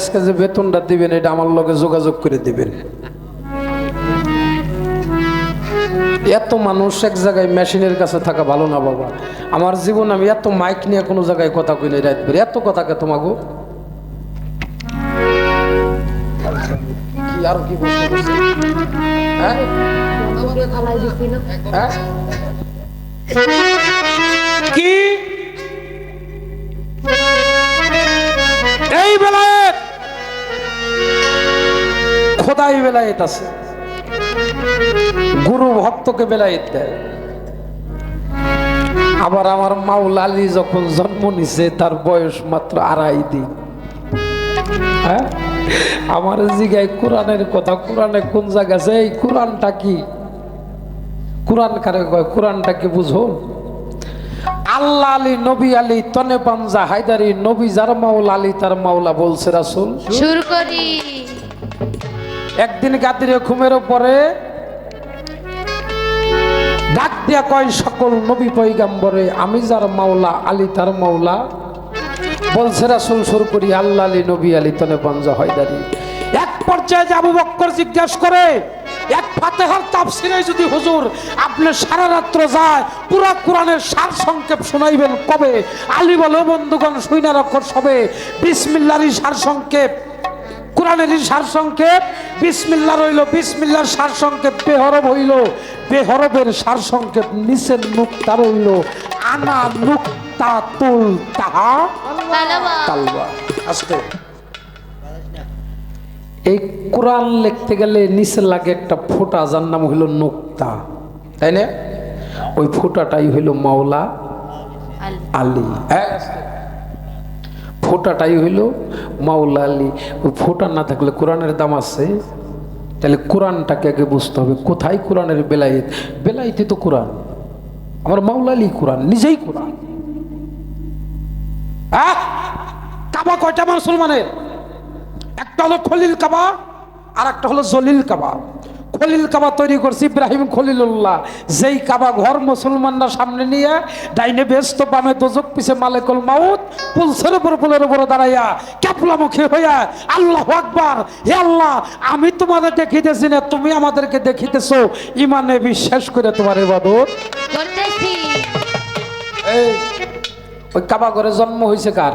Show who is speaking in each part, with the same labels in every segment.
Speaker 1: আজকে যে বেতনটা দিবেন এটা আমার লগে যোগাযোগ করে দিবেন এত মানুষ এক জায়গায় মেশিনের কাছে থাকা ভালো না বাবা আমার জীবন আমি এত মাইক নিয়ে কোনো জায়গায় কথা কই নাই রাত করে এত তোমাকে কি আর কি? হ্যাঁ? হ্যাঁ? কি খোদাই বেলায়েত আছে। গুরু ভক্তকে বেলায়েত দেয়। আবার আমার মাউল আলী যখন জন্ম নিছে, তার বয়স মাত্র আড়াই দিন। হ্যাঁ? আমার জিগায় কোরআনের কথা, কোরআনে কোন জায়গা আছে? এই কোরআনটা কি? কোরআন কারে কয়? কোরআনটা কি বুঝো? আল্লাহ আলী, নবী আলী, তনে পাঞ্জা, হায়দারি, নবী যার মাওলা আলী, তার মাওলা বলছে রাসুল।
Speaker 2: শুরু করি।
Speaker 1: একদিন গাদিরে ঘুমের পরে ডাক দিয়া কয়, সকল নবী পৈগাম্বরে আমি যার মাওলা, আলী তার মাওলা। বলছে, রাসুল শুরু করি, আল্লাহ আলী, নবী আলী, তনে পাঞ্জা হায়দারি এক পর্যায়ে যে আবু বক্কর জিজ্ঞাসা করে, এক ফাতেহার তাফসিরে যদি হুজুর আপনি সারা রাত্র যায়, পুরা কোরআনের সার সংক্ষেপ শোনাইবেন কবে? আলী বলে বন্ধুগণ, শুইনা রক্ষর সবে। বিসমিল্লারই সার সংক্ষেপ কোরআনের সার সংক্ষেপ বিসমিল্লা রইল, বিসমিল্লার সার সংক্ষেপ বেহরব হইল। বেহরবের সার সংক্ষেপ নিচের নুক্তা রইল। আনা নুক্তা তুল তাহা
Speaker 2: তালাবা
Speaker 1: আস্তে। এই কোরআন লিখতে গেলে নিচে লাগে একটা ফোঁটা, যার নাম হইল নোক্তা। তাই না? ওই ফোঁটাটাই হইল মাওলা
Speaker 2: আলী।
Speaker 1: হ্যাঁ? ফোঁটাটাই হইল মাওলা আলী। ওই ফোঁটা না থাকলে কোরআনের দাম আছে। তাহলে কোরআনটাকে আগে বুঝতে হবে, কোথায় কোরআনের বেলায়েত? বেলায়েতে তো কোরআন। আমার মাওলা আলী কোরআন, নিজেই কোরআন। কাবা কয়টা মুসলমানের? একটা হলো খলিল কাবা আর একটা হলো জলিল কাবা। খলিল কাবা তৈরি করছে ইব্রাহিম খলিলুল্লাহ। যেই কাবা ঘর মুসলমানরা সামনে নিয়ে ডাইনে ব্যস্ত বামে দোজক পিছে মালেকুল মাউত পুলসের উপর পুলের উপর দাঁড়াইয়া ক্যাপলামুখী হইয়া আল্লাহ আকবার হে আল্লাহ আমি তোমাদের দেখিতেছি না তুমি আমাদেরকে দেখিতেছো ইমানে বিশ্বাস করে তোমার ইবাদত।
Speaker 2: করতেছি
Speaker 1: এই ওই কাবা ঘরে জন্ম হয়েছে কার?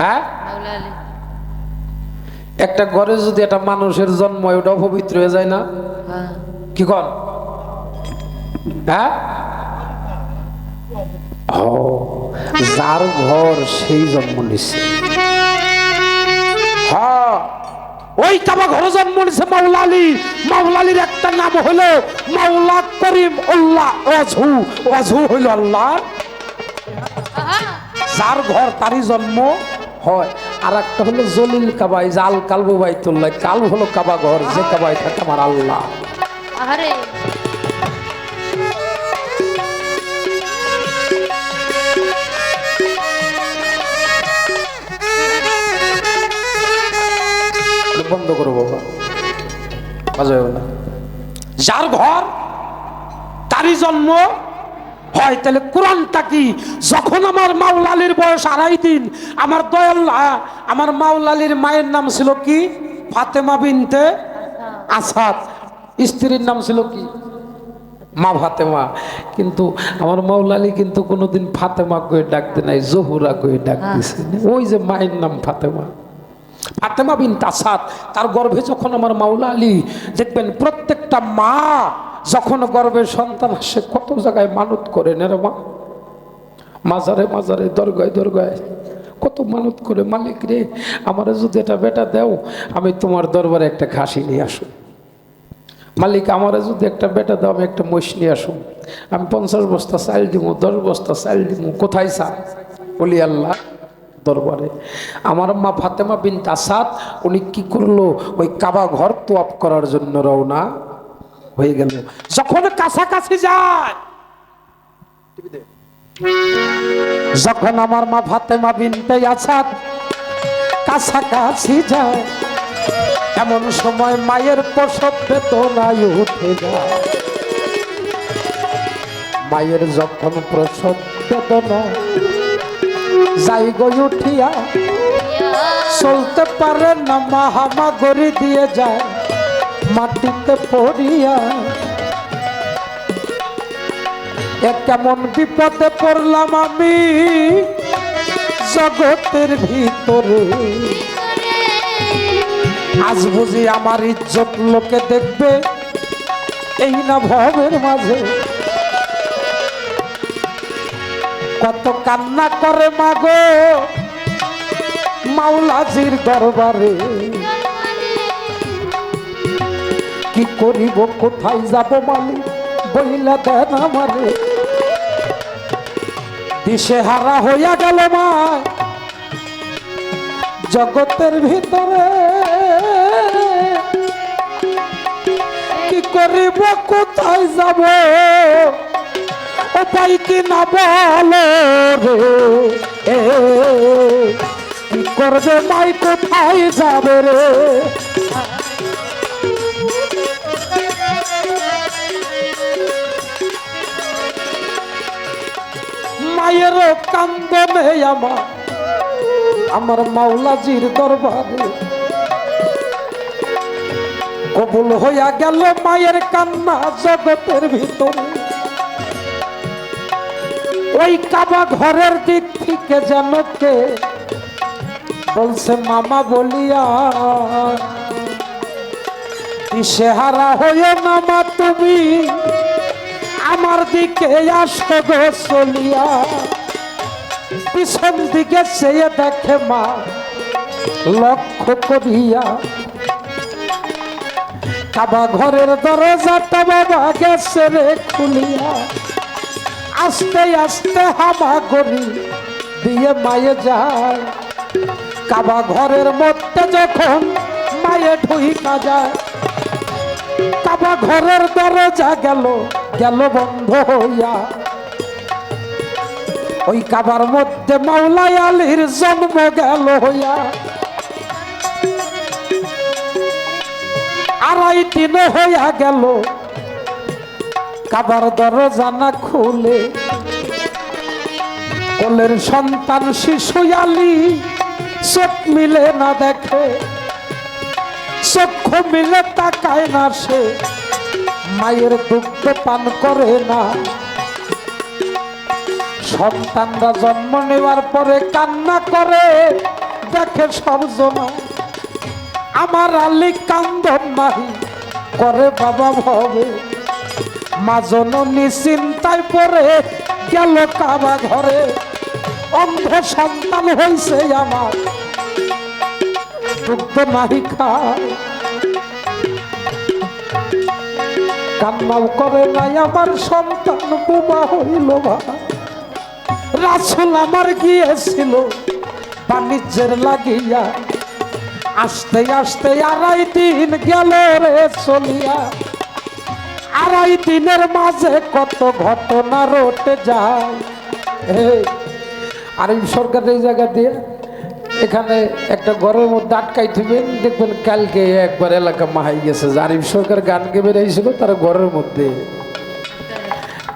Speaker 1: হ্যাঁ? একটা ঘরে যদি একটা মানুষের জন্ম হয়, ওটা অপবিত্র হয়ে যায় না?
Speaker 2: হ্যাঁ।
Speaker 1: কি কর হ্যাঁ? যার ঘর সেই জন্ম নিছে। হ্যাঁ ওই কাবা ঘরে জন্ম নিছে মাওলা আলী মাওলা আলীর একটা নাম হলো মাওলা করিম উল্লাহ অজহু অজহু হইল আল্লাহ। যার ঘর তারই জন্ম। হয়। আর একটা হলো জলিল কাবাই জাল কালবু বাইতুল্লাহ কাল হলো কাবা ঘর যে কাবাই থাকে আমার আল্লাহ। বন্ধ করো বাবা। বাজা না। যার ঘর তারই জন্ম হয় তাহলে কোরআনটা কি? যখন আমার মাওলালির বয়স আড়াই দিন, আমার দয়াল আমার মাওলালির মায়ের নাম ছিল কি? ফাতেমা বিনতে আসাদ। স্ত্রীর নাম ছিল কি? মা ফাতেমা। কিন্তু আমার মাওলালি কিন্তু কোনোদিন ফাতেমা কয়ে ডাকতে নাই, জহুরা কয়ে ডাক ওই যে মায়ের নাম ফাতেমা। ফাতেমা বিন তাসাদ তার গর্ভে যখন আমার মাওলা আলী দেখবেন প্রত্যেকটা মা যখন গর্ভে সন্তান আসে, কত জায়গায় মানত করে রে মা। মাজারে মাজারে, দরগায় দরগায় কত মানত করে, মালিক রে, আমার যদি এটা বেটা দেও, আমি তোমার দরবারে একটা খাসি নিয়ে আসুন। মালিক, আমার যদি একটা বেটা দাও, আমি একটা মহিষ নিয়ে আসুন। আমি পঞ্চাশ বস্তা চাল দিব দশ বস্তা চাল দিব কোথায় চাল বলি, আল্লাহ, দরবারে। আমার মা ফাতেমা বিন তাসাদ উনি কি করল? ওই কাবা ঘর তোয়াপ করার জন্য রওনা। হয়ে গেল। যখন কাছাকাছি যায় যখন আমার মা ফাতেমা বিনতে আসাদ কাছাকাছি যায় এমন সময় মায়ের প্রসব বেদনায় উঠে যায়। মায়ের যখন প্রসব বেদনা যাই গই উঠিয়া, চলতে পারে না মাহামা গড়ি দিয়ে যায়। মাটিতে পড়িয়া এ কেমন বিপদে পড়লাম আমি? জগতের ভিতরে। আজ বুঝি আমার ইজ্জত লোকে দেখবে এই না ভবের মাঝে। কত কান্না করে মাগো মাওলাজির দরবারে। কি করিব, কোথায় যাব মালিক? বইলা দেন আমারে। দিশে হারা হইয়া গেল মা। জগতের ভিতরে কি করিব, কোথায় যাব? উপায় কি না বলো রে? কি করবে, মাই কোথায় যাবে রে? মায়ের কান্দনে আমার আমার মাওলাজির দরবারে। কবুল হইয়া গেল মায়ের কান্না জগতের ভিতরে। ওই কাবা ঘরের দিক থেকে যেন কে বলছে, মামা বলিয়া দিশেহারা হয়ে মামা তুমি। আমার দিকে আসো গো চলিয়া পিছন দিকে চেয়ে দেখে মা, লক্ষ্য করিয়া। কাবা ঘরের দরজাটা বাবা গেছে রে খুলিয়া। আস্তে আস্তে হামা করি দিয়ে মায়ে যায়। কাবা ঘরের মধ্যে যখন মায়ে ঢুইকা যায়, কাবা ঘরের দরজা গেল। গেল বন্ধ হইয়া? ওই কাবার মধ্যে মাওলাই আলীর জন্ম গেল হইয়া। আড়াই দিন হইয়া গেল। কাবার দরজা না খুলে। কোলের সন্তান শিশু আলী, চোখ মিলে না দেখে। চক্ষু মিলে তাকায় না সে। মায়ের দুগ্ধ পান করে না। সন্তানরা জন্ম নেওয়ার পরে কান্না করে, দেখে সবজনা আমার আলি কান্দন নাহি করে বাবা ভবে। মা জননী চিন্তায় পরে গেল কাবা ঘরে। অন্ধ সন্তান হয়েছে আমার। দুগ্ধ নাহি খায়। কান্নাও করে নাই, আমার সন্তান বোমা হইল রাসুল আমার গিয়েছিল, বাণিজ্যের লাগিয়া। আস্তে আস্তে আড়াই দিন গেল রে চলিয়া। আড়াই দিনের মাঝে কত ঘটনা রটে যায়। আর এই সরকার এই জায়গা দিয়ে এখানে একটা ঘরের মধ্যে আটকাই থাকবেন দেখবেন কালকে একবার এলাকা মাহাই গেছে। জারিফ সরকার গান গে বেরিয়েছিল তার ঘরের মধ্যে।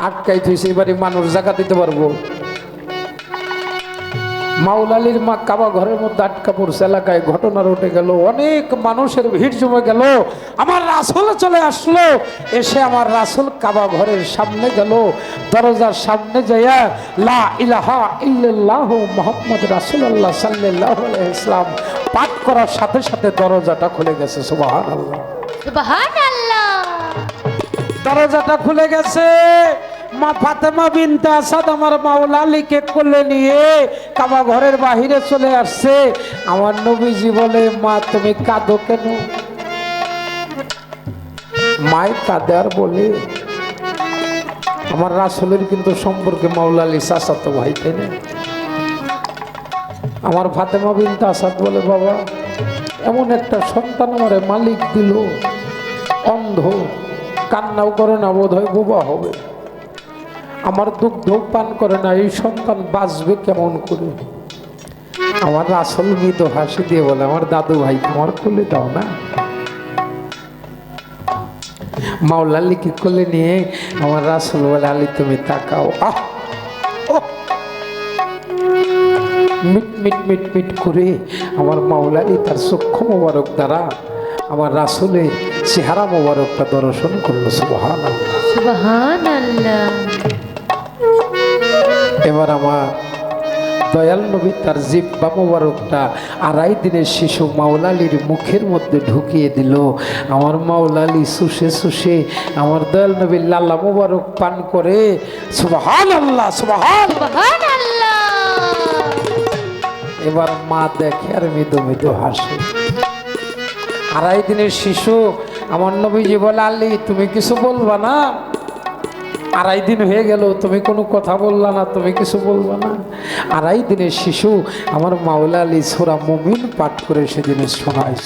Speaker 1: আটকাই থুইছে, এবারে মানুষ জায়গা দিতে পারব। মাওলালির মা কাবা ঘরের মধ্যে আটকা পড়ছে এলাকায় ঘটনা রটে গেল। অনেক মানুষের ভিড় জমে গেল। আমার রাসুল চলে আসলো। এসে আমার রাসুল কাবা ঘরের সামনে গেল। দরজার সামনে যাইয়া লা ইলাহা ইল্লাল্লাহ মোহাম্মদ রাসূলুল্লাহ সাল্লাল্লাহু আলাইহি ইসলাম পাঠ করার সাথে সাথে দরজাটা খুলে গেছে। সুবহানাল্লাহ।
Speaker 2: সুবহানাল্লাহ।
Speaker 1: দরজাটা খুলে গেছে। মা ফাতেমা বিনতে আসাদ আমার মাওলা আলীকে কোলে নিয়ে কাবা ঘরের বাহিরে চলে আসছে। আমার নবীজি বলে, মা, তুমি কাঁদো কেন? মায় কাঁদে আর বলে, আমার রাসুলের কিন্তু সম্পর্কে মাওলা আলী চাচাত ভাই তাই না আমার ফাতেমা বিনতে আসাদ বলে, বাবা, এমন একটা সন্তান আমারে মালিক দিল। অন্ধ, কান্নাও করে না বোধ হয় বোবা হবে। আমার দুগ্ধ পান করে না, এই সন্তান বাঁচবে কেমন করে? আমার আসল মৃত হাসি দিয়ে বলে, আমার দাদু ভাই, তোমার কোলে দাও না। মাওলা কি কোলে নিয়ে আমার রাসুল বলে, আলী, তুমি তাকাও। আহ! মিট মিট মিট মিট করে আমার মাওলালি তার চক্ষু মোবারক দ্বারা আমার রাসুলের চেহারা মোবারকটা দর্শন করল সুবহান
Speaker 2: সুবহান আল্লাহ
Speaker 1: এবার আমার দয়াল নবী তার জিব্বা মোবারকটা আড়াই দিনের শিশু মাওলালির মুখের মধ্যে ঢুকিয়ে দিল। আমার মাওলালি শুষে শুষে আমার দয়াল নবীর লাল্লা মোবারক পান করে সুবহান। আল্লাহ সুবহান এবার মা দেখে আর মৃদু মৃদু হাসে। আড়াই দিনের শিশু আমার নবীজি বলে আলী তুমি কিছু বলবা না? আড়াই দিন হয়ে গেল, তুমি কোনো কথা বললা না, তুমি কিছু বলবা না। আড়াই দিনের শিশু আমার মাওলা আলী সোরা মুমিন পাঠ করে সেদিনে শোনায়।